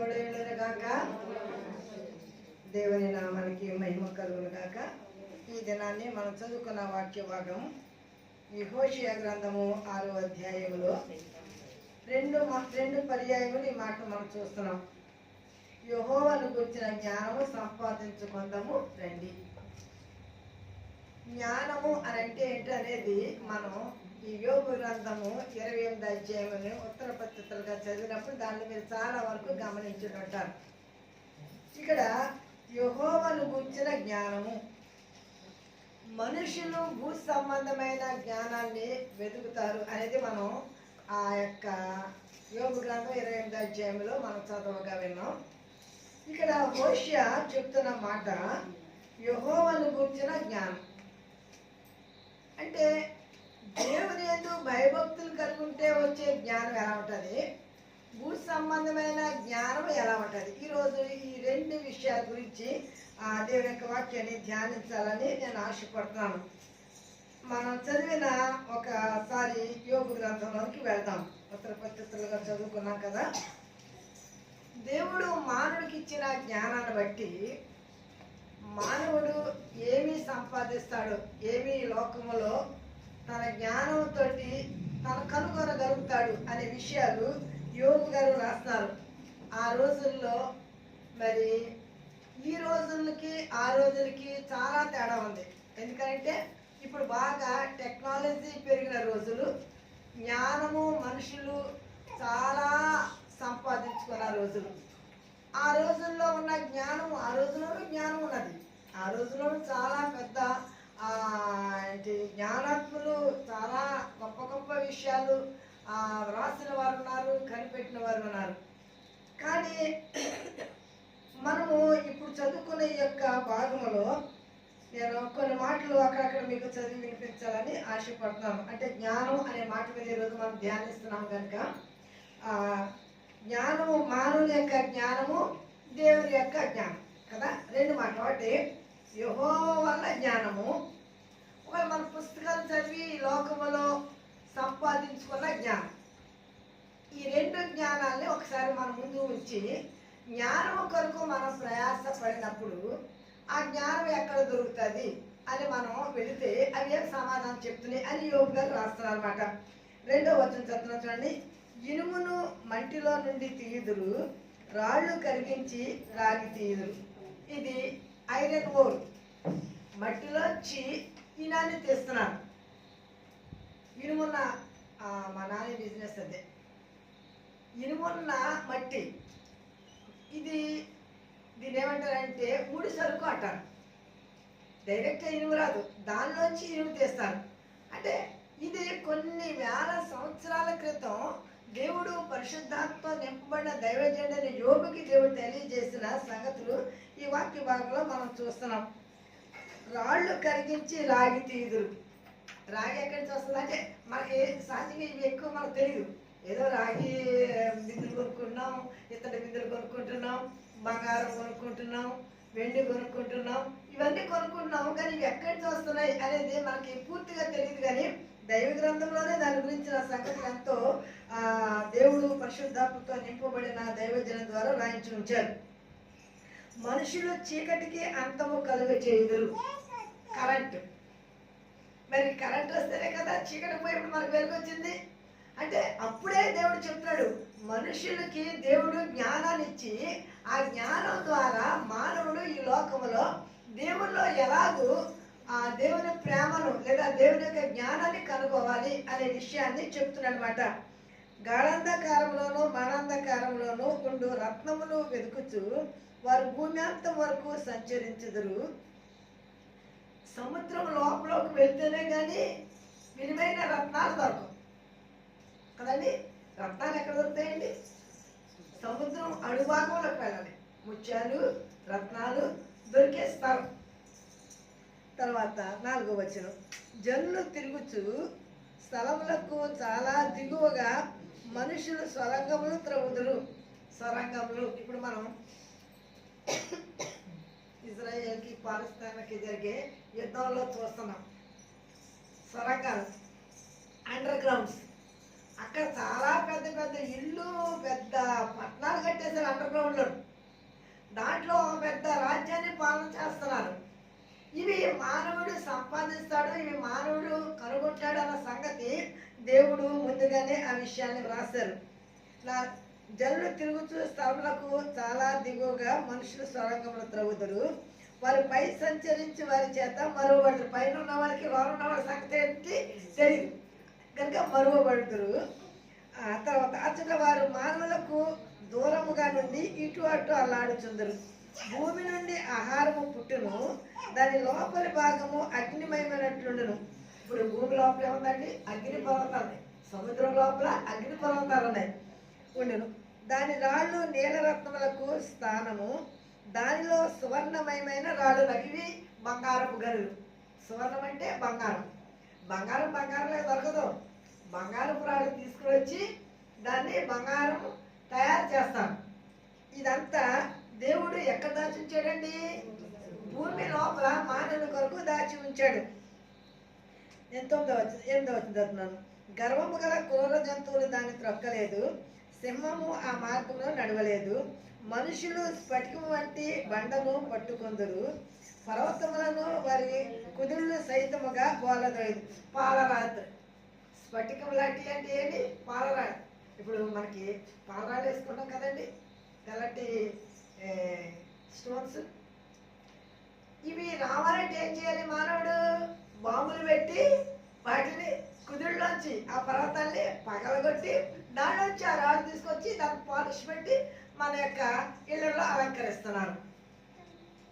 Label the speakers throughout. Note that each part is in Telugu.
Speaker 1: తోడేయుడును గాక దేవుని నామానికి మహిమ కలుగును గాక ఈ దినాన్ని మనం చదువుకున్న వాక్య భాగం ఈ హోషియా గ్రంథము ఆరో అధ్యాయములో. రెండు మా- రెండు పర్యాయములు ఈ మాట మనం చూస్తున్నాం. యహోవను గురించిన జ్ఞానము సంపాదించుకుందాము రండి. జ్ఞానము అని అంటే ఏంటి అనేది మనం ఈ యోగ గ్రంథము ఇరవై ఎనిమిది అధ్యాయముని ఉత్తర పత్రికలుగా చదివినప్పుడు దాన్ని మీరు చాలా వరకు గమనించుంటారు ఇక్కడ యహోవను గుర్చిన జ్ఞానము. మనుషులు భూ సంబంధమైన జ్ఞానాన్ని వెతుకుతారు అనేది మనం ఆ యొక్క యోగ గ్రంథం ఇరవై ఎనిమిది అధ్యాయంలో మనం చదవగా విన్నాం. ఇక్కడ హోషియా చెప్తున్న మాట యహోవను గురించిన జ్ఞానం. అంటే దేవుని ఎందు భయభక్తులు కలిగి ఉంటే వచ్చే జ్ఞానం ఎలా ఉంటుంది? భూ సంబంధమైన జ్ఞానం ఎలా ఉంటుంది? ఈరోజు ఈ రెండు విషయాల గురించి ఆ దేవుని యొక్క వాక్యాన్ని ధ్యానించాలని నేను ఆశపడుతున్నాను. మనం చదివిన ఒకసారి యోగ గ్రంథంలోకి వెళ్దాం. ఉత్తర పరిస్థితులుగా చదువుకున్నాం కదా. దేవుడు మానవుడికి ఇచ్చిన జ్ఞానాన్ని బట్టి మానవుడు ఏమి సంపాదిస్తాడు? ఏమి లోకములో తన జ్ఞానంతో తన కనుగొనగలుగుతాడు అనే విషయాలు యోగు గారు రాస్తారు ఆ రోజుల్లో మరి ఈ రోజులకి ఆ రోజులకి చాలా తేడా ఉంది. ఎందుకంటే ఇప్పుడు బాగా టెక్నాలజీ పెరిగిన రోజులు జ్ఞానము మనుషులు చాలా సంపాదించుకున్న రోజులు. ఆ రోజుల్లో ఉన్న జ్ఞానం ఆ రోజుల్లోనూ జ్ఞానం ఉన్నది. ఆ రోజుల్లోనూ చాలా పెద్ద ఆ, ఏంటి జ్ఞానాత్ములు చాలా గొప్ప గొప్ప విషయాలు రాసిన వ్రాసిన వారు ఉన్నారు కనిపెట్టిన వారు ఉన్నారు. కానీ మనము ఇప్పుడు చదువుకునే ఈ యొక్క భాగంలో నేను కొన్ని మాటలు అక్కడక్కడ మీకు చదివి వినిపించాలని ఆశపడుతున్నాను. అంటే జ్ఞానం అనే మాట మీద ఈరోజు మనం ధ్యానిస్తున్నాం కనుక జ్ఞానము మానవుని యొక్క జ్ఞానము దేవుని యొక్క జ్ఞానం కదా? రెండు మాట ఒకటి యహో వల్ల జ్ఞానము. ఒకవేళ మన పుస్తకాలు చదివి లోకములో సంపాదించుకున్న జ్ఞానం. ఈ రెండు జ్ఞానాల్ని ఒకసారి మన ముందు ఉంచి జ్ఞానం కొరకు మనం ప్రయాస పడినప్పుడు ఆ జ్ఞానం ఎక్కడ దొరుకుతుంది అని మనం వెళితే అవి ఏం సమాధానం చెప్తున్నాయి అని యోగి గారు రాస్తున్నారు అనమాట రెండో వచనం చెప్తున్నా చూడండి. ఇనుమును మంటిలో నుండి తీయుదురు రాళ్ళు కరిగించి రాగి తీయుదురు. ఇది ఐరన్ ఓర్. మట్టిలోంచి ఇనాన్ని తీస్తున్నారు. ఇనుమున్న మా నాన్న బిజినెస్ అదే. ఇనుమున్న మట్టి. ఇది దీని ఏమంటారంటే ముడి సరుకు అంటారు. డైరెక్ట్ ఇనుము రాదు. దానిలోంచి ఇనుము తీస్తారు. అంటే ఇది కొన్ని వేల సంవత్సరాల క్రితం దేవుడు పరిశుద్ధాత్మ నింపబడిన దైవజెండని యోగుకి దేవుడు తెలియజేసిన సంగతులు ఈ వాక్య భాగంలో మనం చూస్తున్నాం. రాళ్ళు కరిగించి రాగి తీదురు. రాగి ఎక్కడి నుంచి వస్తుంది? అంటే మనకి సహజంగా ఇవి ఎక్కువ మనకు తెలియదు ఏదో రాగి బిందులు కొనుక్కుంటున్నాం ఇతడి బిందులు కొనుక్కుంటున్నాం బంగారం కొనుక్కుంటున్నాం వెండి కొనుక్కుంటున్నాం. ఇవన్నీ కొనుక్కుంటున్నాం కానీ ఇవి ఎక్కడి నుంచి వస్తున్నాయి అనేది మనకి పూర్తిగా తెలియదు కానీ దైవ గ్రంథంలోనే దాని గురించిన సంగతి ఎంతో దేవుడు పరిశుద్ధాత్మతో నింపబడిన దైవజనం ద్వారా రాయించి ఉంచారు. మనుషులు చీకటికి అంతము కలుగ చేయుదురు కరెంట్. మరి కరెంట్ వస్తేనే కదా చీకటి పోయినప్పుడు మనకు వెలుగు వచ్చింది అంటే అప్పుడే దేవుడు చెప్తాడు మనుషులకి దేవుడు జ్ఞానాన్ని ఇచ్చి ఆ జ్ఞానం ద్వారా మానవుడు ఈ లోకములో దేవుల్లో ఎలాగూ ఆ దేవుని ప్రేమను లేదా దేవుని యొక్క జ్ఞానాన్ని కనుక్కోవాలి అనే విషయాన్ని చెప్తున్నాడు గాఢంధకారంలోనూ గాఢాంధకారంలోనూ ఉండు రత్నములు వెతుకుచు వారు భూమ్యాంతం వరకు సంచరించుదురు. సముద్రం లోపలోకి వెళ్తేనే కానీ విలువైన రత్నాలు దొరకవు. కదండి? రత్నాలు ఎక్కడ దొరుకుతాయండి? సముద్రం అడుగుభాగంలోకి వెళ్ళాలి. ముత్యాలు రత్నాలు దొరికే స్థలం. తర్వాత నాలుగో వచనం. జనులు తిరుగుచు స్థలములకు చాలా దిగువగా మనుషులు సొరంగములు త్రవుదురు సొరంగములు. ఇప్పుడు మనం ఇజ్రాయేల్కి పాలస్తీనాకి జరిగే యుద్ధంలో చూస్తున్నాం. సొరంగాలు అండర్ గ్రౌండ్స్ అక్కడ చాలా పెద్ద పెద్ద ఇల్లు పెద్ద పట్టణాలు కట్టేశారు అండర్ గ్రౌండ్లో దాంట్లో ఒక పెద్ద రాజ్యాన్ని పాలన చేస్తున్నారు. ఇవి మానవుడు సంపాదిస్తాడు ఇవి మానవుడు కనుగొంటాడు అన్న సంగతి దేవుడు ముందుగానే ఆ విషయాన్ని వ్రాశారు. జనులు తిరుగుతూ స్థలములకు చాలా దిగువగా మనుషులు సొరంగములు త్రవ్వుదురు. వారి పై సంచరించి వారి చేత మరువబడరు పైన ఉన్న వాళ్ళకి వారు ఉన్న వాళ్ళ సంగతి ఏంటి తెలియదు కనుక మరువబడుతురు ఆ తర్వాత అచ్చట వారు మానవులకు దూరముగా నుండి ఇటు అటు అల్లాడుచుందరు. భూమి నుండి ఆహారము పుట్టును. దాని లోపలి భాగము అగ్నిమయమైనట్లుండును. ఇప్పుడు భూమి లోపల ఏముందండి అగ్ని పర్వతాలు సముద్రం లోపల అగ్ని పర్వతాలు ఉన్నాయి. ఉండును. దాని రాళ్ళు నీలరత్నములకు స్థానము. దానిలో సువర్ణమయమైన రాళ్ళు ఇవి బంగారపు గనులు సువర్ణం అంటే బంగారం. బంగారం బంగారంలో దొరకదు. బంగారపు రాళ్ళు తీసుకుని వచ్చి దాన్ని బంగారం తయారు చేస్తాను ఇదంతా దేవుడు ఎక్కడ దాచి ఉంచాడండి? భూమి లోపల మానవుని కొరకు దాచి ఉంచాడు. ఎంతో వచ్చి ఎంతో వచ్చింది చదువుతున్నాను. గర్వము గల క్రూర జంతువులు దాన్ని త్రొక్కలేదు. సింహము ఆ మార్గంలో నడవలేదు. మనుషులు స్ఫటికం వంటి బండను పట్టుకొందరు. పర్వతములను వారి కుదుళ్ళు సైతముగా బోలదోయింది. పాలరాత్రి స్ఫటికం లాంటి అంటే ఏంటి? పాలరాయి ఇప్పుడు మనకి పాలరాలు వేసుకుంటాం కదండి. తెల్లటి స్టోన్స్. ఇవి రావాలంటే ఏం చేయాలి మానవుడు? బాంబులు పెట్టి వాటిని కుదురులోంచి ఆ పర్వతాన్ని పగలగొట్టి దానిలోంచి ఆ రాళ్ళు తీసుకొచ్చి దానికి పాలిష్ పెట్టి మన యొక్క ఇళ్ళల్లో అలంకరిస్తున్నారు.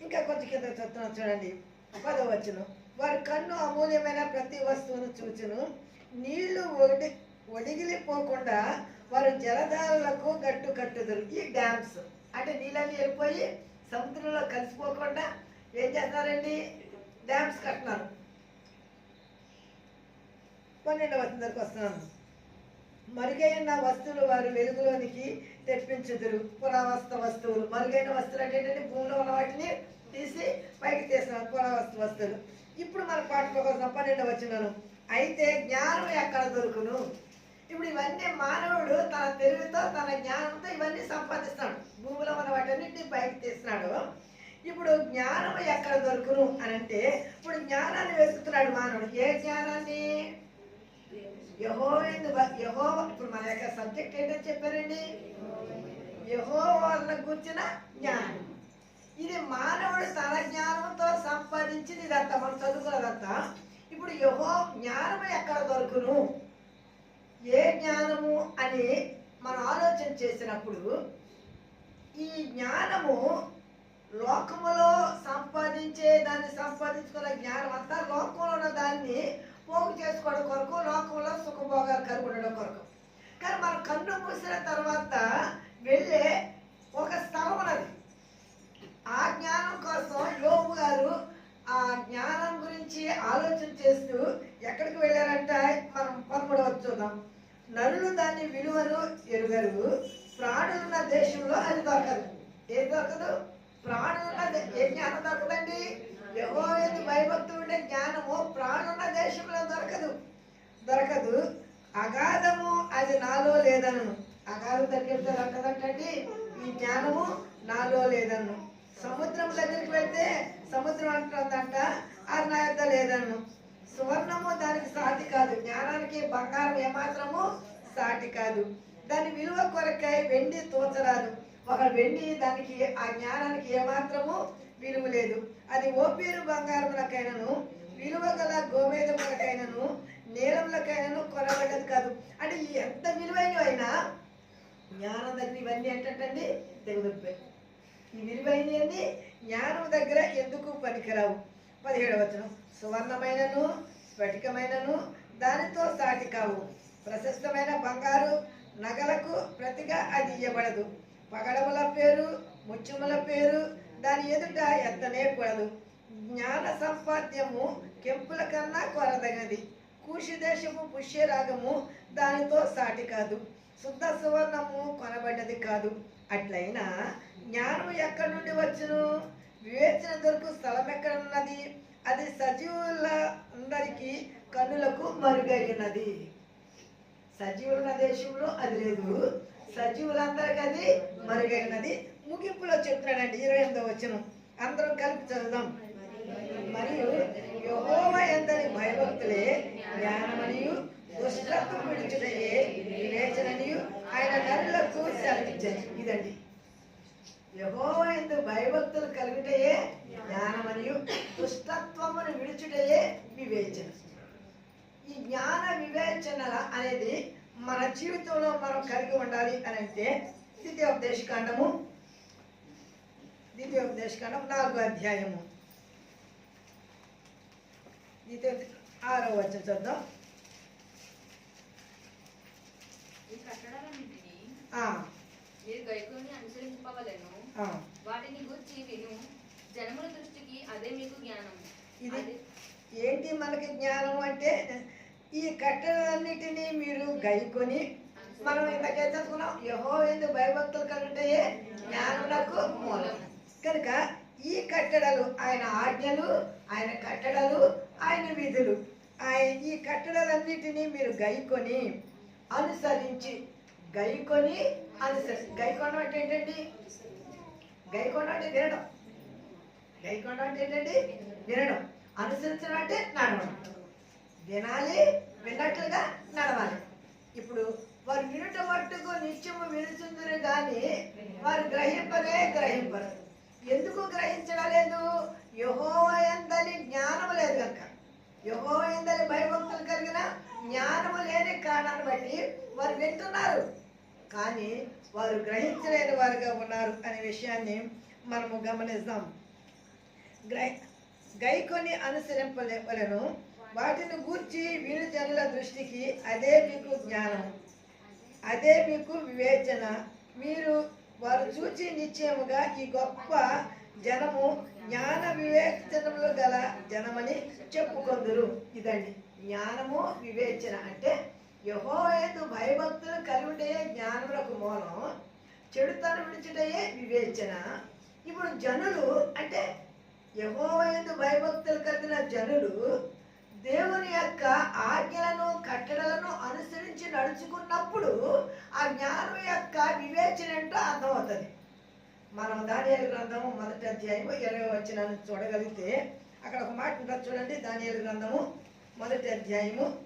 Speaker 1: ఇంకా కొంచెం కింద చెప్తున్నాను చూడండి. పదవచ్చును వారి కన్ను అమూల్యమైన ప్రతి వస్తువును చూచును. నీళ్ళు ఒడి ఒడిగిలిపోకుండా వారు జలధారలకు గట్టు కట్టుదురు. ఈ డ్యామ్స్. అంటే నీళ్ళని వెళ్ళిపోయి సముద్రంలో కలిసిపోకుండా ఏం చేస్తున్నారండి? డ్యామ్స్ కట్టినారు. పన్నెండవ వస్తుందరికి వస్తున్నాను. మరుగైన వస్తువులు వారు వెలుగులోనికి తెప్పించుదురు. పురావస్తు వస్తువులు. మరుగైన వస్తువులు అంటే ఏంటంటే భూమిలో ఉన్న వాటిని తీసి పైకి తీస్తున్నారు. పురావస్తు వస్తువులు. ఇప్పుడు మన పాటలో కోసం పన్నెండవ వచ్చినాను అయితే జ్ఞానం ఎక్కడ దొరుకును? ఇప్పుడు ఇవన్నీ మానవుడు తన తెలివితో తన జ్ఞానంతో ఇవన్నీ సంపాదిస్తాడు భూమిలో ఉన్న వాటన్నిటిని పైకి తీస్తున్నాడు. ఇప్పుడు జ్ఞానం ఎక్కడ దొరుకును అని అంటే ఇప్పుడు జ్ఞానాన్ని వెతుకుతున్నాడు మానవుడు. ఏ జ్ఞానాన్ని? యహోవేందు యహో ఇప్పుడు మన యొక్క సబ్జెక్ట్ ఏంటో చెప్పారండి? యహో వాళ్ళ కూర్చిన జ్ఞానం. ఇది మానవుడు తన జ్ఞానంతో సంపాదించింది ఇదంతా. మనం చదువుకున్నదంతా. ఇప్పుడు యహో జ్ఞానము ఎక్కడ దొరుకును? ఏ జ్ఞానము అని మనం ఆలోచన చేసినప్పుడు ఈ జ్ఞానము లోకములో సంపాదించే దాన్ని సంపాదించుకున్న జ్ఞానం అంతా లోకంలో ఉన్న దాన్ని పోగు చేసుకోవడం కొరకు లోకంలో సుఖభోగాలు కనుగొనడం కొరకు. కానీ మనం కన్ను మూసిన తర్వాత వెళ్ళే ఒక స్థలం ఉన్నది ఆ జ్ఞానం కోసం యోగు గారు ఆ జ్ఞానం గురించి ఆలోచన చేస్తూ ఎక్కడికి వెళ్ళారంటే మనం పదమూడవ చూద్దాం. నరులు దాని విలువను ఎరుగరు. ప్రాణులున్న దేశంలో అది దొరకదు. ఏం దొరకదు? ప్రాణులున్న ఏ జ్ఞానం దొరకదండి? యహోవేందు భయభక్తులు ఉండే జ్ఞానము ప్రాణున్న దేశంలో దొరకదు. దొరకదు. అగాధము అది నాలో లేదను. అగాధం దగ్గరికి దొరకదంటే ఈ జ్ఞానము నాలో లేదను. సముద్రం దగ్గరికి వెళ్తే సముద్రం అంటుందంట అది నా యొక్క లేదను. సువర్ణము దానికి సాటి కాదు. జ్ఞానానికి బంగారం ఏమాత్రము సాటి కాదు. దాని విలువ కొరకై వెండి తోచరాదు. ఒక వెండి దానికి ఆ జ్ఞానానికి ఏమాత్రము విలువ లేదు. అది ఓపేరు బంగారములకైనను విలువ గల గోమేదములకైనను నేలములకైనను కొనబడ్డది కాదు. అంటే ఎంత విలువైనవైనా జ్ఞానం దగ్గర ఇవన్నీ ఏంటంటండి? తెగులుపై ఈ విలువైనవన్నీ జ్ఞానం దగ్గర ఎందుకు పనికిరావు? పదిహేడు వచనం. సువర్ణమైనను స్ఫటికమైనను దానితో సాటి కావు. ప్రశస్తమైన బంగారు నగలకు ప్రతిగా అది ఇవ్వబడదు పగడముల పేరు ముత్యముల పేరు దాని ఎదుట ఎత్తనే కూడదు జ్ఞాన సంపాద్యము కెంపుల కన్నా కొరదగినది. కూషి దేశము పుష్యరాగము దానితో సాటి కాదు. శుద్ధ సువర్ణము కొనబడ్డది కాదు. అట్లయినా జ్ఞానం ఎక్కడి నుండి వచ్చును? వివేచన దొరకు స్థలం ఎక్కడున్నది? అది సజీవుల అందరికీ కన్నులకు మరుగైనది సజీవుల దేశంలో అది లేదు. సజీవులందరికీ అది మరుగైనది ముగింపులో చెప్తున్నాడండి ఇరవై ఎనిమిదో వచ్చిన అందరం కలిపి చదుదాం మరియు యహోవ ఎందరి భయభక్తులే జ్ఞానమనియు దుష్టత్వం విడిచుటయే వివేచననియు ఆయన నరులకు సెలవిచ్చని ఇదండి. యహోవ ఎందు భయభక్తులు కలుగుటయే జ్ఞానమనియు దుష్టత్వమును విడిచుటయే వివేచన. ఈ జ్ఞాన వివేచన అనేది మన జీవితంలో మనం కలిగి ఉండాలి అని అంటే ద్వితీయోపదేశకాండము ద్వితీయోపదేశకాండం నాలుగో అధ్యాయము. ద్వితీయ ఆరో వచ్చిన చూద్దాం.
Speaker 2: మీరు. వాటిని గూర్చి విను. జనముల దృష్టికి అదే మీకు జ్ఞానం
Speaker 1: ఇది ఏంటి మనకి జ్ఞానం అంటే ఈ కట్టడాలన్నిటినీ మీరు గైకొని మనం ఇంతకే చదువుకున్నాం? యహో ఎందు భయభక్తులు కలుగుతాయే జ్ఞానులకు మూలం కనుక ఈ కట్టడలు ఆయన ఆజ్ఞలు ఆయన కట్టడలు ఆయన విధులు. ఆయన ఈ కట్టడలన్నిటినీ మీరు గైకొని అనుసరించి గైకొని అనుసరి గైకొనడం అంటే ఏంటండి? గైకొనడం అంటే తినడం గైకొనడం అంటే ఏంటండి? వినడం. అనుసరించడం అంటే నడవడం. వినాలి విన్నట్లుగా నడవాలి. ఇప్పుడు వారు వినుట మట్టుకు నిత్యము వినుచుందరు కానీ వారు గ్రహింపరే గ్రహింపరు. ఎందుకు గ్రహించడం లేదు యహోవయందని జ్ఞానము లేదు కనుక యహోవయందని భయభక్తులు కలిగిన జ్ఞానము లేని కారణాన్ని బట్టి వారు వింటున్నారు. కానీ వారు గ్రహించలేని వారుగా ఉన్నారు అనే విషయాన్ని మనము గమనిస్తాం. గ్రై గైకొని అనుసరింపలేవలను. వాటిని గూర్చి వీరు జనుల దృష్టికి అదే మీకు జ్ఞానం అదే మీకు వివేచన. మీరు వారు చూచి నిశ్చయముగా ఈ గొప్ప జనము జ్ఞాన వివేచనములు గల జనమని చెప్పుకొందురు. ఇదండి. జ్ఞానము వివేచన అంటే యహోయేదు భయభక్తులు కలిగిటే జ్ఞానములకు మూలం చెడుతనం విడిచిటయే వివేచన. ఇప్పుడు జనులు అంటే యహోవయందు భయభక్తులు కలిగిన జనులు దేవుని యొక్క ఆజ్ఞలను కట్టడలను అనుసరించి నడుచుకున్నప్పుడు ఆ జ్ఞానం యొక్క వివేచన ఏంటో అర్థమవుతుంది. మనం దానియాల గ్రంథము మొదటి అధ్యాయము ఇరవై వచ్చినాన్ని చూడగలిగితే అక్కడ ఒక మాట ఉంటుంది చూడండి దానియాల గ్రంథము మొదటి అధ్యాయము.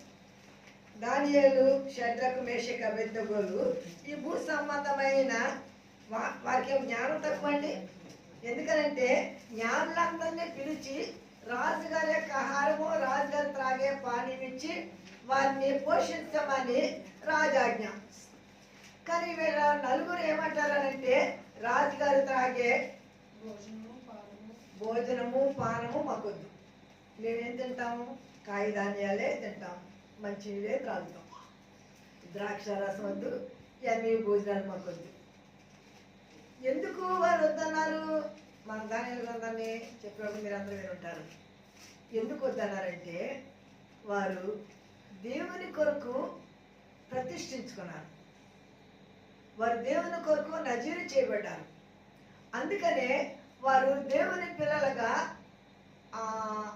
Speaker 1: దానియాలు షడ్రకు మేషక బెద్దగోలు ఈ భూ సంబంధమైన వా- వారికి జ్ఞానం తక్కువ అండి ఎందుకనంటే జ్ఞానులందరినీ పిలిచి రాజుగారి యొక్క ఆహారము రాజుగారు త్రాగే పానీయం ఇచ్చి వారిని పోషించమని రాజాజ్ఞ. కానీ వీళ్ళ నలుగురు ఏమంటారనంటే రాజుగారు త్రాగే భోజనము పానము. మాకొద్దు. మేమేం తింటాము? కాయధాన్యాలే తింటాము. మంచినీళ్ళే త్రాగుతాం. ద్రాక్ష రసం వద్దు ఇవన్నీ భోజనాలు మాకొద్దు. ఎందుకు వారు వద్దన్నారు? మన దాని చెప్పేవాళ్ళు చెప్పినప్పుడు మీరు అందరూ వినుంటారు ఎందుకు వద్దన్నారంటే వారు దేవుని కొరకు ప్రతిష్ఠించుకున్నారు. వారు దేవుని కొరకు నజీరు చేయబడ్డారు. అందుకనే వారు దేవుని పిల్లలుగా ఆ,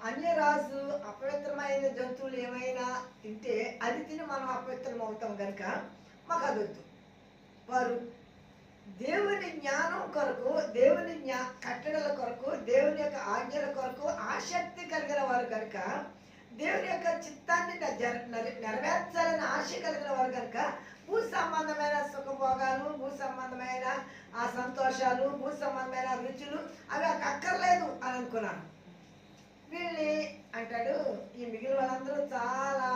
Speaker 1: అన్యరాజు అపవిత్రమైన జంతువులు ఏమైనా తింటే అది తిని మనం అపవిత్రం అవుతాం కనుక మాకు అది వద్దు వారు దేవుని జ్ఞానం కొరకు దేవుని జ్ఞా కట్టడల కొరకు దేవుని యొక్క ఆజ్ఞల కొరకు ఆసక్తి కలిగిన వారు కనుక దేవుని యొక్క చిత్తాన్ని నెరవేర్చాలని ఆశ కలిగిన వారు కనుక భూ సంబంధమైన సుఖభోగాలు భూ సంబంధమైన ఆ సంతోషాలు భూ సంబంధమైన రుచులు అవి నాకు అక్కర్లేదు అని అనుకున్నాను. వీళ్ళని అంటాడు ఈ మిగిలిన వాళ్ళందరూ చాలా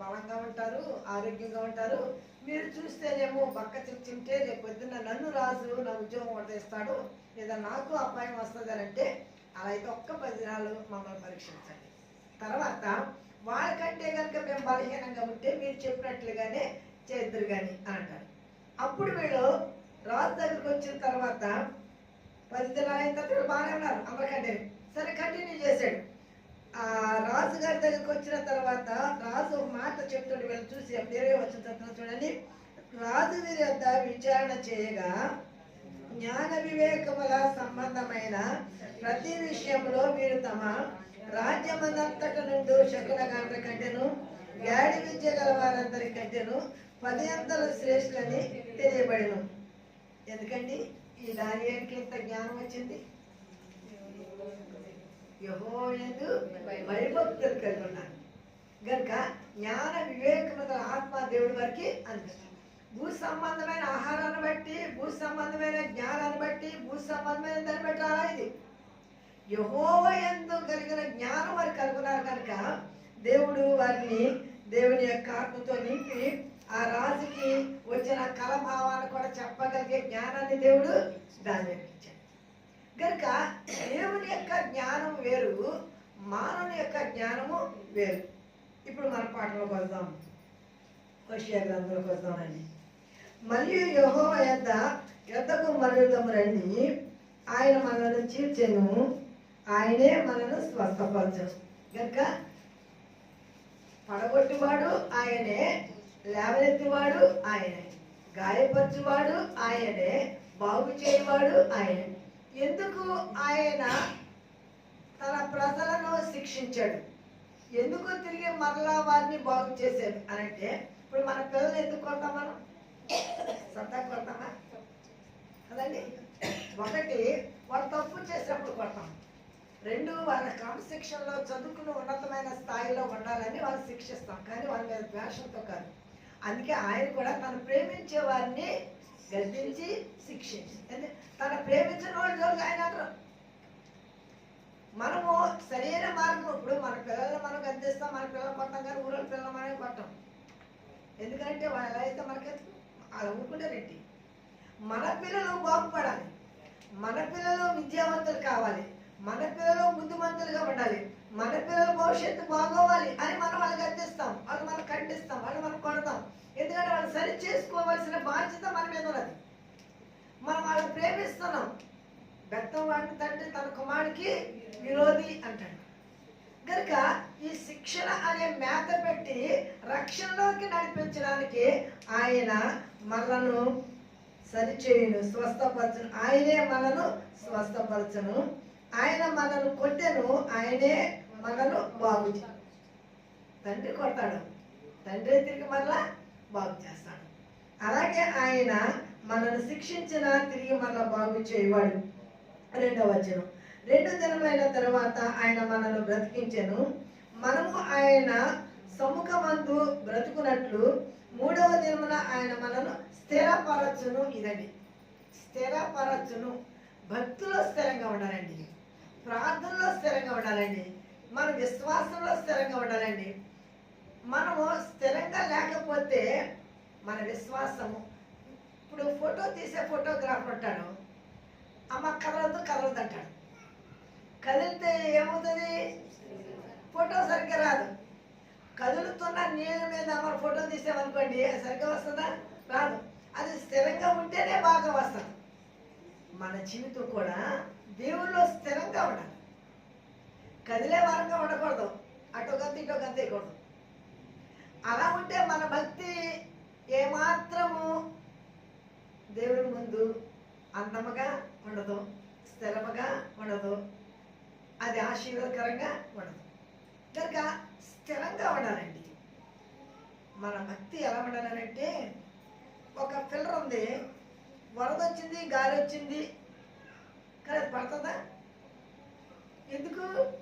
Speaker 1: బలంగా ఉంటారు ఆరోగ్యంగా ఉంటారు మీరు చూస్తేనేమో పక్క తి- తింటే రేపు పొద్దున్న నన్ను రాజు నా ఉద్యోగం కొట్టేస్తాడు లేదా నాకు అపాయం వస్తుంది అని అంటే అలా అయితే ఒక్క పది దినాలు మమ్మల్ని పరీక్షించండి. తర్వాత వాళ్ళకంటే కనుక మేము బలహీనంగా ఉంటే మీరు చెప్పినట్లుగానే చేద్దరు కానీ అని అంటారు. అప్పుడు వీళ్ళు రాజు దగ్గరికి వచ్చిన తర్వాత పది దినాలు అయిన తర్వాత బాగానే ఉన్నారు. అందరికంటే సరే కంటిన్యూ చేశాడు. ఆ రాజు గారి దగ్గరికి వచ్చిన తర్వాత రాజు ఒక మాట చెప్తుంటే వీళ్ళు చూసి వేరే వచ్చిన తర్వాత చూడండి. రాజు వీరి వద్ద విచారణ చేయగా జ్ఞాన వివేకముల సంబంధమైన ప్రతి విషయంలో వీరు తమ రాజ్యమంతట నుండి శకున గంట కంటేను గాడి విద్య గల వారందరి కంటేను పది అంతల శ్రేష్ఠులని తెలియబడిను. ఎందుకండి? ఈ దాని ఎంత జ్ఞానం వచ్చింది? యహోయందు భయభక్తులు కలిగి ఉన్నారు గనుక జ్ఞాన వివేకముల ఆత్మ దేవుడి వారికి అనిపిస్తుంది భూ సంబంధమైన ఆహారాన్ని బట్టి భూ సంబంధమైన జ్ఞానాన్ని బట్టి భూ సంబంధమైన దాన్ని బట్టి అలా ఇది? యహోవ ఎందు కలిగిన జ్ఞానం వారు కలుగున్నారు కనుక దేవుడు వారిని దేవుని యొక్క ఆత్మతో నింపి ఆ రాజుకి వచ్చిన కల భావాన్ని కూడా చెప్పగలిగే జ్ఞానాన్ని దేవుడు దాని ఇచ్చాడు. కనుక దేవుని యొక్క జ్ఞానం వేరు మానవుని యొక్క జ్ఞానము వేరు. ఇప్పుడు మన పాటలోకి వద్దాం హోషియా గ్రంథంలోకి వద్దామండి మరియు యహో యొద్ద యొద్దకు మరుగుదము రండి. ఆయన మనల్ని చీల్చెను. ఆయనే మనను స్వస్థపరచు కనుక పడగొట్టువాడు ఆయనే లేవనెత్తివాడు ఆయనే. గాయపరచువాడు ఆయనే బాగు చేయవాడు ఆయనే. ఎందుకు ఆయన తన ప్రజలను శిక్షించాడు? ఎందుకు తిరిగి మరలా వారిని బాగు చేశాడు అని అంటే ఇప్పుడు మన పిల్లలు ఎందుకు కొడతాం మనం? సత్తా కొడతామా? కదండి? ఒకటి వాళ్ళు తప్పు చేసినప్పుడు కొడతాం. రెండు వాళ్ళ క్రమశిక్షణలో చదువుకుని ఉన్నతమైన స్థాయిలో ఉండాలని వాళ్ళు శిక్షిస్తాం. కానీ వాళ్ళ మీద ద్వేషంతో కాదు. అందుకే ఆయన కూడా తను ప్రేమించే వారిని గద్దించి శిక్షించి అంటే తన ప్రేమించిన వాళ్ళు జోలికి ఆయన మనము సరైన మార్గం ఇప్పుడు మన పిల్లల్ని మనం గద్దిస్తాం మన పిల్లలు కొట్టాం కానీ ఊళ్ళో పిల్లలు మనమే కొట్టాం. ఎందుకంటే వాళ్ళు ఎలా అయితే మనకి అలా ఊరుకుంటారేంటి? మన పిల్లలు బాగుపడాలి. మన పిల్లలు విద్యావంతులు కావాలి. మన పిల్లలు బుద్ధిమంతులుగా ఉండాలి. మన పిల్లల భవిష్యత్తు బాగోవాలి అని మనం వాళ్ళకి అందిస్తాం వాళ్ళు మనం ఖండిస్తాం. వాళ్ళు మనం కొడతాం. సరి చేసుకోవాల్సిన బాధ్యత మన మీద ఉన్నది. మనం వాళ్ళని ప్రేమిస్తున్నాం. బెత్తం వాడిని తండ్రి తన కుమారుడికి విరోధి అంటాడు. కనుక ఈ శిక్షణ అనే మేత పెట్టి రక్షణలోకి నడిపించడానికి ఆయన మనను సరిచేయును స్వస్థపరచును. ఆయనే మనను స్వస్థపరచును. ఆయన మనను కొట్టెను ఆయనే మనను బాగు తండ్రి కొడతాడు. తండ్రి తిరిగి మరలా బాగు చేస్తాడు. అలాగే ఆయన మనను శిక్షించిన తిరిగి మరలా బాగు చేయవాడు. రెండవ వచనం. రెండు దినమైన తర్వాత ఆయన మనను బ్రతికించెను. మనము ఆయన సముఖమందు బ్రతుకున్నట్లు మూడవ దినమున ఆయన మనను స్థిరపరచును ఇదండి. స్థిరపరచును. భక్తుల్లో స్థిరంగా ఉండాలండి. ప్రార్థనలో స్థిరంగా ఉండాలండి. మన విశ్వాసంలో స్థిరంగా ఉండాలండి. మనము స్థిరంగా లేకపోతే మన విశ్వాసము. ఇప్పుడు ఫోటో తీసే ఫోటోగ్రాఫర్ ఉంటాడు. అమ్మ కలరదు కలరదు అంటాడు. కదిలితే ఏమవుతుంది? ఫోటో సరిగ్గా రాదు. కదులుతున్న నీళ్ళ మీద మన ఫోటో తీసామనుకోండి సరిగ్గా వస్తుందా? రాదు. అది స్థిరంగా ఉంటేనే బాగా వస్తుంది. మన జీవితం కూడా దేవుల్లో స్థిరంగా ఉండాలి. కదిలే వారంగా ఉండకూడదు. అటు గంత ఇటు గంత వేయకూడదు అలా ఉంటే మన భక్తి ఏమాత్రము దేవుడి ముందు అందముగా ఉండదు స్థిరముగా ఉండదు అది ఆశీర్వాదకరంగా ఉండదు. కనుక స్థిరంగా ఉండాలండి. మన భక్తి ఎలా ఉండాలంటే ఒక పిల్లర్ ఉంది వరద వచ్చింది గాలి వచ్చింది కానీ అది పడుతుందా? ఎందుకు?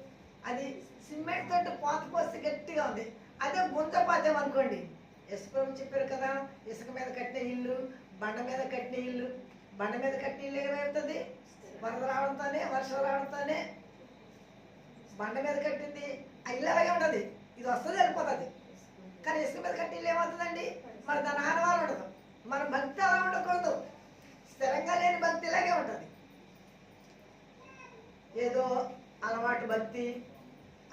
Speaker 1: అది సిమెంట్ తోటి పోత పోస్తే గట్టిగా ఉంది. అదే గుంత పాద్యం అనుకోండి చెప్పారు కదా ఇసుక మీద కట్టిన ఇల్లు బండ మీద కట్టిన ఇల్లు. బండ మీద కట్టిన ఇల్లు ఏమవుతుంది వరద రావడంతోనే వర్షం రావడంతోనే. బండ మీద కట్టింది ఆ ఇల్లు అలాగే ఉంటుంది. ఇది వస్తుంది వెళ్ళిపోతుంది. కానీ ఇసుక మీద కట్టిన ఇల్లు ఏమవుతుందండి? మరి దాని ఆనవాళ్ళు ఉండదు. మన భక్తి అలా ఉండకూడదు. స్థిరంగా లేని భక్తి ఇలాగే ఉంటుంది. ఏదో అలవాటు భక్తి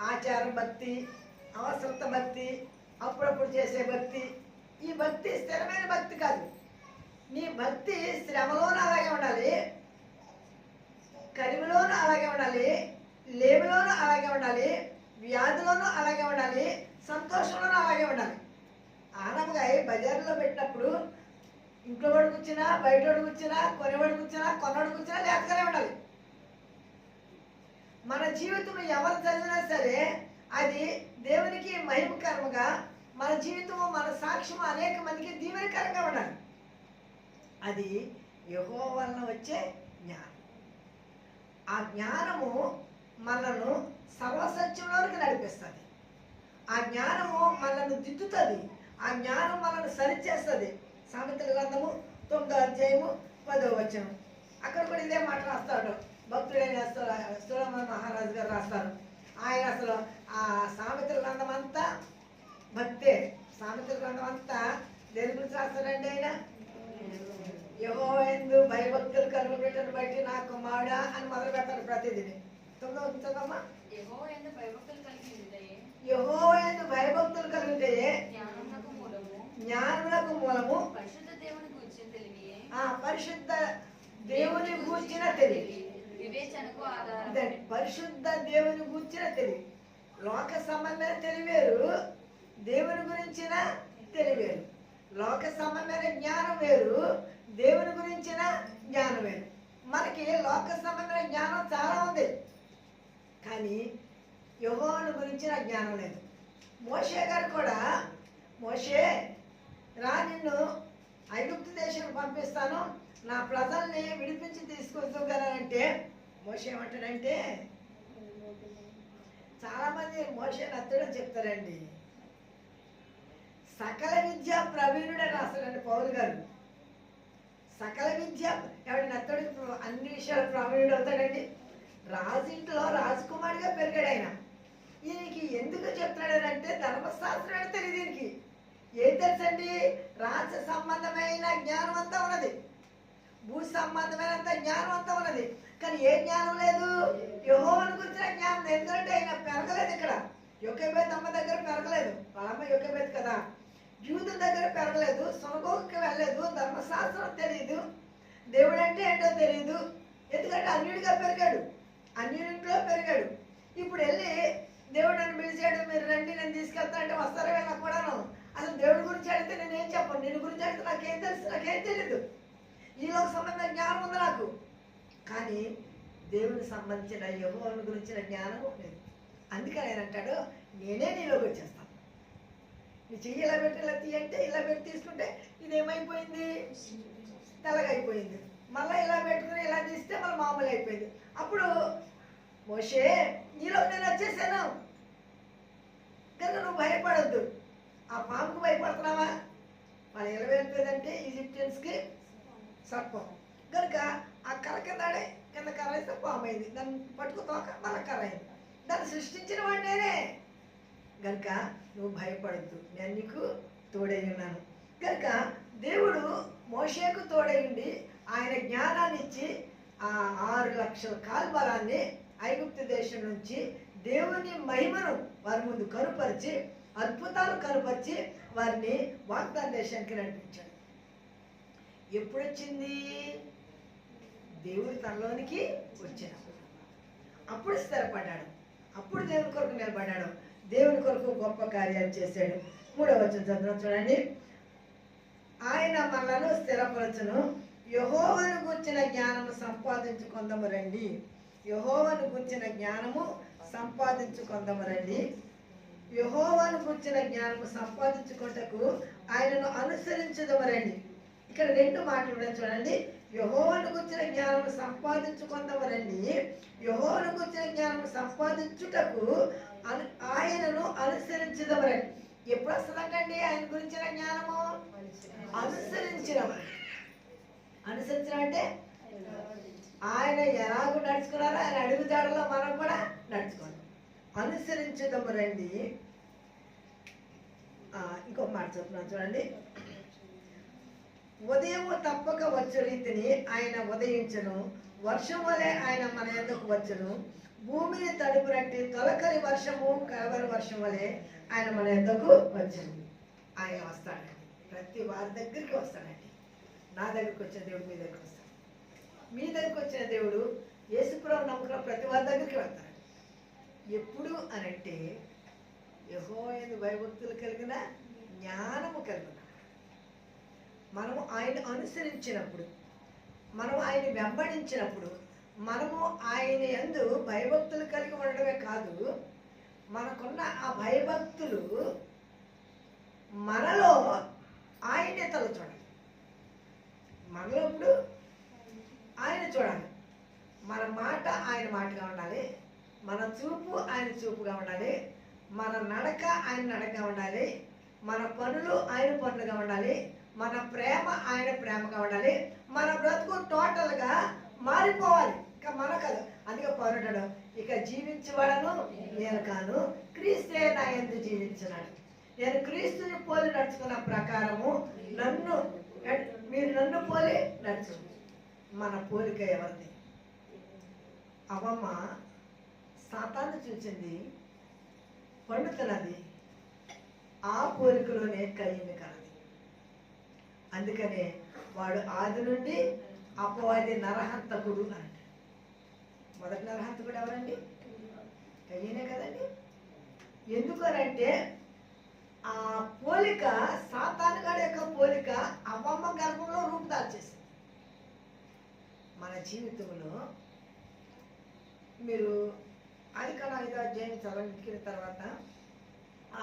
Speaker 1: ఆచారం భక్తి అవసరత భక్తి అప్పుడప్పుడు చేసే భక్తి. ఈ భక్తి స్థిరమైన భక్తి కాదు. నీ భక్తి శ్రమలోనూ అలాగే ఉండాలి. కరిమిలోనూ అలాగే ఉండాలి. లేమిలోనూ అలాగే ఉండాలి. వ్యాధిలోనూ అలాగే ఉండాలి. సంతోషంలోనూ అలాగే ఉండాలి. ఆనపకాయ బజార్లో పెట్టినప్పుడు ఇంట్లో వాడు కూర్చున్నా బయట వాడు కూర్చున్నా కొనేవాడు కూర్చున్నా కొన్నవాడు కూర్చున్నా లేకనే ఉండాలి. మన జీవితం ఎవరు చదివినా సరే అది దేవునికి మహిమకరముగా మన జీవితము మన సాక్ష్యము అనేక మందికి దీవెనకరంగా ఉండాలి. అది యహో వలన వచ్చే జ్ఞానం. ఆ జ్ఞానము మనను సర్వసత్యంలోనికి నడిపిస్తుంది. ఆ జ్ఞానము మనల్ని దిద్దుతుంది. ఆ జ్ఞానం మనల్ని సరిచేస్తుంది. సామెతల గ్రంథము తొమ్మిదో అధ్యాయము పదో వచ్చాము అక్కడ కూడా ఇదే మాట రాస్తాడు. భక్తుడైన స్థుల- మహారాజు గారు రాస్తారు. ఆయన అసలు ఆ సామెతల గ్రంథం అంతా భక్తే. సామెతల గ్రంథం అంతా దేని గురించి రాస్తాడండి ఆయన? యహో ఎందు భయభక్తులు కలుగుబెట్టను బట్టి నా కుమారుడా అని మొదలు పెడతాడు ప్రతిదిని. తొమ్మిదో
Speaker 2: ఉండుటయే
Speaker 1: యహో ఎందు భయభక్తులు కలిగితే
Speaker 2: జ్ఞానమునకు మూలము.
Speaker 1: జ్ఞానులకు మూలము.
Speaker 2: పరిశుద్ధ దేవుని గూర్చిన తెలివియే.
Speaker 1: ఆ పరిశుద్ధ దేవుని గూర్చిన తెలివి.
Speaker 2: వివేచనకు
Speaker 1: అంటే
Speaker 2: ఆధారం
Speaker 1: పరిశుద్ధ దేవుని గూర్చిన తెలివి. లోక సంబంధమైన తెలివేరు దేవుని గురించిన తెలివేరు. లోక సంబంధమైన జ్ఞానం వేరు దేవుని గురించిన జ్ఞానం వేరు. మనకి లోక సంబంధమైన జ్ఞానం చాలా ఉంది. కానీ యహోను గురించిన జ్ఞానం లేదు. మోషే గారు కూడా మోషే రా నిన్ను ఐగుప్తు దేశం పంపిస్తాను. నా ప్రజల్ని విడిపించి తీసుకొద్దు కదా అంటే మోషే ఏమంటాడంటే చాలామంది మోషే నచ్చడం చెప్తారండి. సకల విద్య ప్రవీణుడని అసలు అండి పౌరు గారు. సకల విద్య ఎవరి నత్తడు అన్ని విషయాలు ప్రవీణుడు అవుతాడండి. రాజింట్లో రాజకుమారిగా పెరిగాడు ఆయన. ఈయనకి ఎందుకు చెప్తున్నాడంటే ధర్మశాస్త్రం అంటే తెలియదు దీనికి ఏం తెలుసండి? రాజ సంబంధమైన జ్ఞానం అంతా ఉన్నది. భూ సంబంధమైనంత జ్ఞానం అంతా ఉన్నది. కానీ ఏ జ్ఞానం లేదు? యహోవను గురించిన జ్ఞానం. ఎందుకంటే ఆయన పెరగలేదు ఇక్కడ. యొకేబేత్ అమ్మ దగ్గర పెరగలేదు. వాళ్ళమ్మ యొకేబేత్ కదా. యూదు దగ్గర పెరగలేదు సునగోకి వెళ్ళలేదు ధర్మశాస్త్రం తెలియదు దేవుడు అంటే ఏంటో తెలియదు ఎందుకంటే అన్యుడిగా పెరిగాడు. అన్యుడింట్లో పెరిగాడు. ఇప్పుడు వెళ్ళి దేవుడు నన్ను పిలిచాడు మీరు రండి నేను తీసుకెళ్తానంటే వస్తారా వెళ్ళా కూడాను? అసలు దేవుడి గురించి అడిగితే నేను ఏం చెప్పను? నేను గురించి అడిగితే నాకేం తెలుసు? నాకేం తెలియదు ఈలోకి సంబంధించిన జ్ఞానం ఉంది నాకు. కానీ దేవునికి సంబంధించిన యహోవను గురించిన జ్ఞానం లేదు. అందుకని ఆయన అంటాడు నేనే నీలోకి వచ్చేస్తాను నీ ఇలా పెట్టి ఇలా తీయంటే ఇలా పెట్టి తీసుకుంటే ఇది ఏమైపోయింది తెల్లగా అయిపోయింది మళ్ళీ ఇలా పెట్టుకుని ఇలా తీస్తే మళ్ళీ మామూలు అయిపోయింది అప్పుడు మోషే నీలో నేను వచ్చేసాను. కనుక నువ్వు భయపడద్దు. ఆ పాముకు భయపడుతున్నావా? వాళ్ళు ఎలా వెళ్ళిపోయిందంటే ఈజిప్టియన్స్కి సర్పం. కనుక ఆ కర్ర కిందడే కింద కర్ర అయితే పాము అయింది దాన్ని పట్టుకుతోక మళ్ళీ కర్ర అయింది. దాన్ని సృష్టించిన వాడినే కనుక నువ్వు భయపడద్దు. నేను నీకు తోడై ఉన్నాను. కనుక దేవుడు మోషేకు తోడై ఉండి ఆయన జ్ఞానాన్ని ఇచ్చి ఆ ఆరు లక్షల కాల్బలాన్ని ఐగుప్తు దేశం నుంచి దేవుని మహిమను వారి ముందు కనుపరిచి అద్భుతాలు కనుపరిచి వారిని వాగ్దాన దేశానికి నడిపించాడు. ఎప్పుడు వచ్చింది దేవుడు తనలోనికి వచ్చినప్పుడు అప్పుడు స్థిరపడ్డాడు. అప్పుడు దేవుని కొరకు నిలబడ్డాడు. దేవుని కొరకు గొప్ప కార్యాలు చేశాడు. మూడవ వచ్చిన చంద్రం చూడండి. ఆయన మనలను స్థిరపరచును. యహోవను గుర్చిన జ్ఞానము సంపాదించుకుందాము రండి. యహోవను గుర్చిన జ్ఞానము సంపాదించుకుందాము రండి. యహోవాను గుర్చిన జ్ఞానము సంపాదించుకుంటకు ఆయనను అనుసరించదము రండి. ఇక్కడ రెండు మాటలు చూడండి. యహోవను గుర్చిన జ్ఞానము సంపాదించుకుందాము రండి. యహోవను గుర్చిన జ్ఞానము సంపాదించుటకు ఆయనను అనుసరించదము రండి ఎప్పుడు వస్తుందంటండి ఆయన గురించిన జ్ఞానము? అనుసరించడం అనుసరించడం అంటే ఆయన ఎలాగో నడుచుకున్నారో ఆయన అడుగుజాడలో మనం కూడా నడుచుకోవాలి. అనుసరించడం రండి ఇంకొక మాట చెప్తున్నాను చూడండి. ఉదయం తప్పక వచ్చు రీతిని ఆయన ఉదయించను. వర్షం వలె ఆయన మన ఎందుకు వచ్చును? భూమిని తడుపునట్టి తొలకరి వర్షము కలవరి వర్షం వలె ఆయన మన ఎందుకు వచ్చింది ఆయన వస్తాడు ప్రతి వారి దగ్గరికి వస్తాడండి. నా దగ్గరికి వచ్చిన దేవుడు మీ దగ్గరికి వస్తాడు. మీ దగ్గరికి వచ్చిన దేవుడు యేసుప్రభు నమ్మకం ప్రతి వారి దగ్గరికి వెళ్తాడు ఎప్పుడు అని అంటే యహోయను భయభక్తులు కలిగిన జ్ఞానము కలిగిన. మనము ఆయన అనుసరించినప్పుడు మనం ఆయన వెంబడించినప్పుడు మనము ఆయన ఎందు భయభక్తులు కలిగి ఉండడమే కాదు మనకున్న ఆ భయభక్తులు మనలో ఆయనే తల చూడాలి. మనలో ఇప్పుడు ఆయన చూడాలి. మన మాట ఆయన మాటగా ఉండాలి. మన చూపు ఆయన చూపుగా ఉండాలి. మన నడక ఆయన నడకగా ఉండాలి. మన పనులు ఆయన పనులుగా ఉండాలి. మన ప్రేమ ఆయన ప్రేమగా ఉండాలి. మన బ్రతుకు టోటల్గా మారిపోవాలి. మన కాదు అందుకే పౌరుడు ఇక జీవించబడను నేను కాను. క్రీస్తే నా ఎందు జీవించినాడు. నేను క్రీస్తుని పోలి నడుచుకున్న ప్రకారము నన్ను మీరు నన్ను పోలి నడుచు. మన పోలిక ఎవరిది? అవమ్మ సాతాన్ని చూసింది పండుతున్నది. ఆ పోలికలోనే కయ్యింది కలది. అందుకనే వాడు ఆది నుండి అపవాది నరహంతకుడు అని. మొదటి నరహంతకుడు ఎవరండి? కయ్యనే కదండి. ఎందుకనంటే ఆ పోలిక సాతానుగాడి యొక్క పోలిక అమ్మమ్మ గర్భంలో రూపుదాల్చేసింది మన జీవితంలో మీరు అది కన్నా ఐదో అధ్యాయం చదవడానికి తర్వాత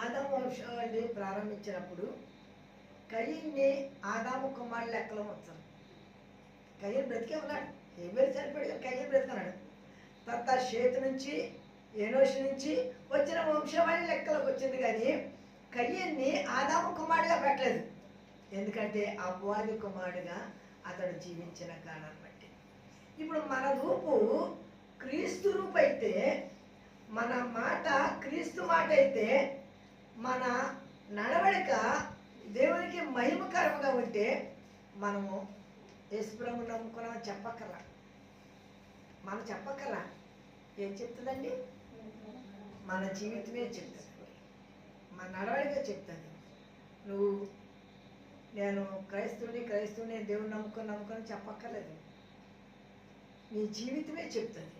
Speaker 1: ఆదాము వంశాన్ని ప్రారంభించినప్పుడు కయ్యని ఆదాము కుమారుడు లెక్కలో వచ్చారు కయ్యని బ్రతికే ఉన్నాడు. హేబేలు చనిపోయాడు? కానీ కయ్యను తర్వాత షేతు నుంచి ఏనోషు నుంచి వచ్చిన వంశమైన లెక్కలోకి వచ్చింది కానీ కయ్యన్ని ఆదాము కుమారుడిగా పెట్టలేదు. ఎందుకంటే అపవాది కుమారుడుగా అతడు జీవించిన కాలం బట్టి. ఇప్పుడు మన రూపు క్రీస్తు రూపు అయితే మన మాట క్రీస్తు మాట అయితే మన నడవడిక దేవునికి మహిమకరంగా ఉంటే మనము యేసుప్రభు నమ్ముకున్నాం చెప్పక్కర్లా. మనం చెప్పక్కర్లా. ఏం చెప్తుందండి? మన జీవితమే చెప్తుంది. మన నడవడిగా చెప్తుంది. నువ్వు నేను క్రైస్తవుని క్రైస్తవుని దేవుని నమ్ముకొని నమ్ముకొని చెప్పక్కర్లేదు. నీ జీవితమే చెప్తుంది.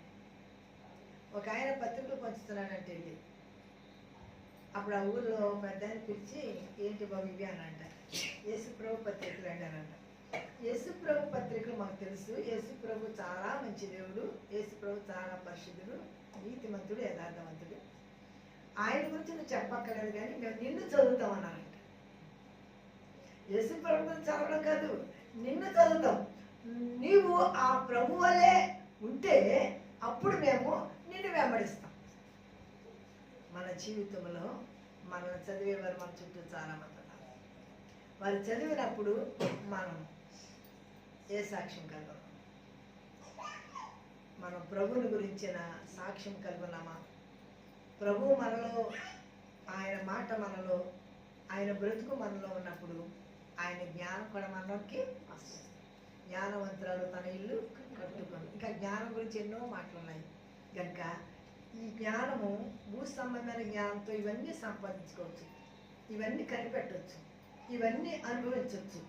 Speaker 1: ఒక ఆయన పత్రికలు పంచుతున్నాడంటే వెళ్ళి అప్పుడు ఆ ఊళ్ళో పెద్ద ఆయన పిలిచి ఏంటి బాబు ఇవి? అని అంట. యేసు ప్రభు పత్రికలు అండి అని అంట యేసుప్రభు పత్రికలు మాకు తెలుసు. యేసు ప్రభు చాలా మంచి దేవుడు. యేసుప్రభు చాలా పరిశుద్ధుడు. నీతిమంతుడు యథార్థవంతుడు. ఆయన గురించి నువ్వు చెప్పక్కర్లేదు కానీ మేము నిన్ను చదువుతాం అన్నారంట. యేసు ప్రభు గురించి చదవడం కాదు. నిన్ను చదువుతాం. నీవు ఆ ప్రభు వలే ఉంటే అప్పుడు మేము నిన్ను వెంబడిస్తాం. మన జీవితంలో మనల్ని చదివేవారు మన చుట్టూ చాలా మంది ఉన్నారు. వారు చదివినప్పుడు మనం ఏ సాక్ష్యం కలగం మనం ప్రభుని గురించిన సాక్ష్యం కలుగున్నామా ప్రభు మనలో ఆయన మాట మనలో ఆయన బ్రతుకు మనలో ఉన్నప్పుడు ఆయన జ్ఞానం కూడా మనలోకి వస్తుంది. జ్ఞానవంతురాలు తన ఇల్లు కట్టుకొని. ఇంకా జ్ఞానం గురించి ఎన్నో మాటలు ఉన్నాయి కనుక ఈ జ్ఞానము భూ సంబంధమైన జ్ఞానంతో ఇవన్నీ సంపాదించుకోవచ్చు. ఇవన్నీ కనిపెట్టవచ్చు ఇవన్నీ అనుభవించవచ్చు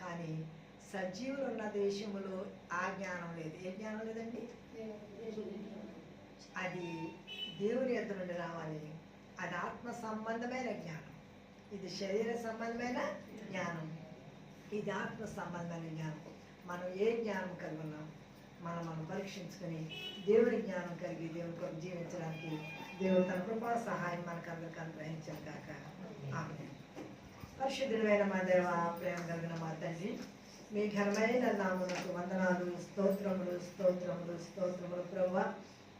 Speaker 1: కానీ సజీవులు ఉన్న దేశంలో ఆ జ్ఞానం లేదు. ఏ జ్ఞానం లేదండి? అది దేవుని యొద్ద నుండి రావాలి. అది ఆత్మ సంబంధమైన జ్ఞానం. ఇది శరీర సంబంధమైన జ్ఞానం. ఇది ఆత్మ సంబంధమైన జ్ఞానం. మనం ఏ జ్ఞానం కలిగి ఉన్నాం మనం మనం పరీక్షించుకొని దేవుని జ్ఞానం కలిగి దేవుని కొరకు జీవించడానికి దేవుని తన కృపా సహాయం మనకు అందరికి అనుగ్రహించాం కాక ఆమె పరిశుద్ధుడైన మా దేవ ప్రేమ కలిగిన మా తండ్రి మీ ఘనమైన నామునకు వందనాలు స్తోత్రములు స్తోత్రములు స్తోత్రములు ప్రభు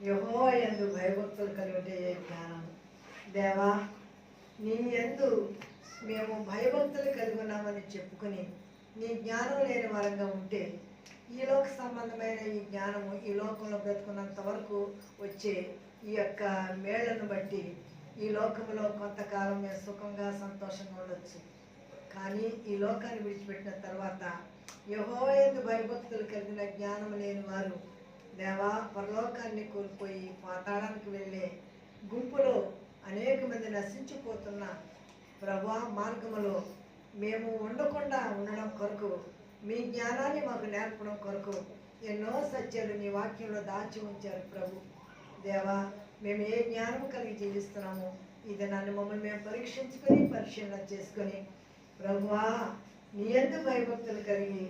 Speaker 1: యహో ఎందు భయభక్తులు కలిగి జ్ఞానం దేవా నీ ఎందు మేము భయభక్తులు కలిగి ఉన్నామని చెప్పుకుని నీ జ్ఞానం లేని వారంగా ఉంటే ఈ లోక సంబంధమైన ఈ జ్ఞానము ఈ లోకంలో బ్రతుకున్నంత వరకు వచ్చే ఈ యొక్క మేళ్ళను బట్టి ఈ లోకంలో కొంతకాలం మేము సుఖంగా సంతోషంగా ఉండొచ్చు. కానీ ఈ లోకాన్ని విడిచిపెట్టిన తర్వాత యహోయందు భయభక్తులు కలిగిన జ్ఞానం లేని వారు దేవా పరలోకాన్ని కోల్పోయి పాతాళానికి వెళ్ళే గుంపులో అనేక మంది నశించిపోతున్న ప్రభా మార్గములో మేము ఉండకుండా ఉండడం కొరకు మీ జ్ఞానాన్ని మాకు నేర్పడం కొరకు ఎన్నో సత్యాలు నీ వాక్యంలో దాచి ఉంచారు ప్రభు. దేవా మేము ఏ జ్ఞానం కలిగి జీవిస్తున్నాము ఇది నన్ను మమ్మల్ని మేము పరీక్షించుకొని పరిశీలన చేసుకొని ప్రభువా నీ ఎందు భయభక్తులు కలిగి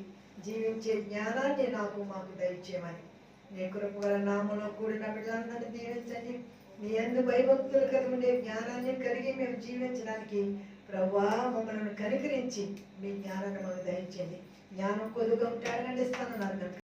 Speaker 1: జీవించే జ్ఞానాన్ని నాకు మాకు దయచేయమని. నీ కృప వల్ల నామలో కూడిన బిడ్డలందరినీ దీవించండి. నీ ఎందు భయభక్తులు కలిగి ఉండే జ్ఞానాన్ని కలిగి మేము జీవించడానికి ప్రభా మమ్మల్ని కనికరించి మీ జ్ఞానాన్ని మాకు దయచేయండి. జ్ఞానం కొద్దుగా ఉంటాడని ఇస్తాను నాకు